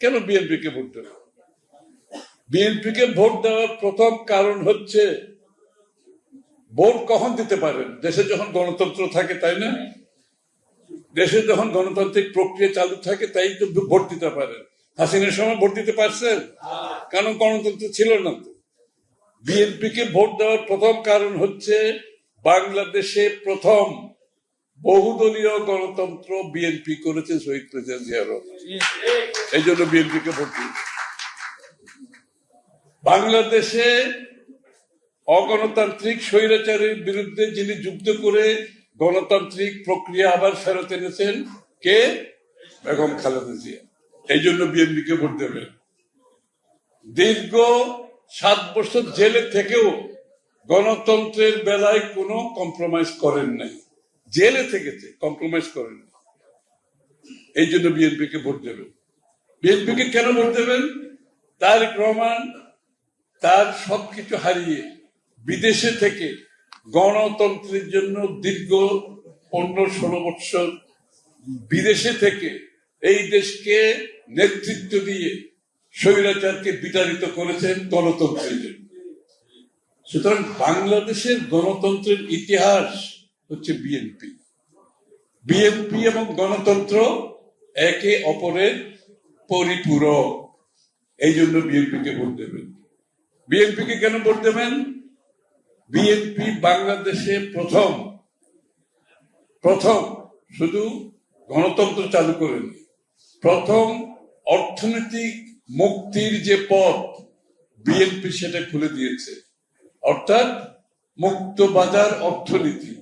কেন বিএনপি কে ভোট দেবে? বিএনপি কে ভোট দেওয়ার প্রথম কারণ হচ্ছে, ভোট কখন দিতে পারেন? দেশে যখন গণতন্ত্র থাকে, তাই না? দেশে যখন গণতান্ত্রিক প্রক্রিয়া চালু থাকে, তাই তো ভোট দিতে পারেন। হাসিনের সময় ভোট দিতে পারছেন? কারণ গণতন্ত্র ছিল না তো? বিএনপি কে ভোট দেওয়ার প্রথম কারণ হচ্ছে, বাংলাদেশে প্রথম বহুদলীয় গণতন্ত্র বিএনপি করেছে শহীদ প্রেসিডেন্ট জিয়া রহমান। এই জন্য বিএনপি কে ভোট বাংলাদেশে অগণতান্ত্রিক স্বৈরাচারের বিরুদ্ধে যিনি যুদ্ধ করে গণতান্ত্রিক প্রক্রিয়া আবার ফেরত এনেছেন কে? বেগম খালেদা জিয়া। এই জন্য বিএনপি কে ভোট দেবেন দীর্ঘ সাত বছর জেলে থেকেও গণতন্ত্রের বেলায় কোনো কম্প্রোমাইজ করেন নাই। জেলে থেকেছে কম্প্রোমাইজ করেন। এই জন্য বিএনপি কে ভোট দেবেন। বিএনপি কে কেন ভোট দেবেন? তারেক রহমান তার সবকিছু হারিয়ে বিদেশে থেকে গণতন্ত্রের জন্য দীর্ঘ পনেরো, ষোলো বৎসর বিদেশে থেকে এই দেশকে নেতৃত্ব দিয়ে স্বৈরাচারকে বিতাড়িত করেছেন গণতন্ত্রের জন্য। সুতরাং বাংলাদেশের গণতন্ত্রের ইতিহাস হচ্ছে বিএনপি বিএনপি এবং গণতন্ত্র একে অপরের পরিপূরক। এই জন্য বিএনপি বিএনপিকে ভোট দেবেন। বিএনপিকে কেন ভোট দেবেন? বিএনপি বাংলাদেশে প্রথম প্রথম শুধু গণতন্ত্র চালু করেনি, প্রথম অর্থনৈতিক মুক্তির যে পথ বিএনপি সেটা খুলে দিয়েছে। অর্থাৎ মুক্ত বাজার অর্থনীতি।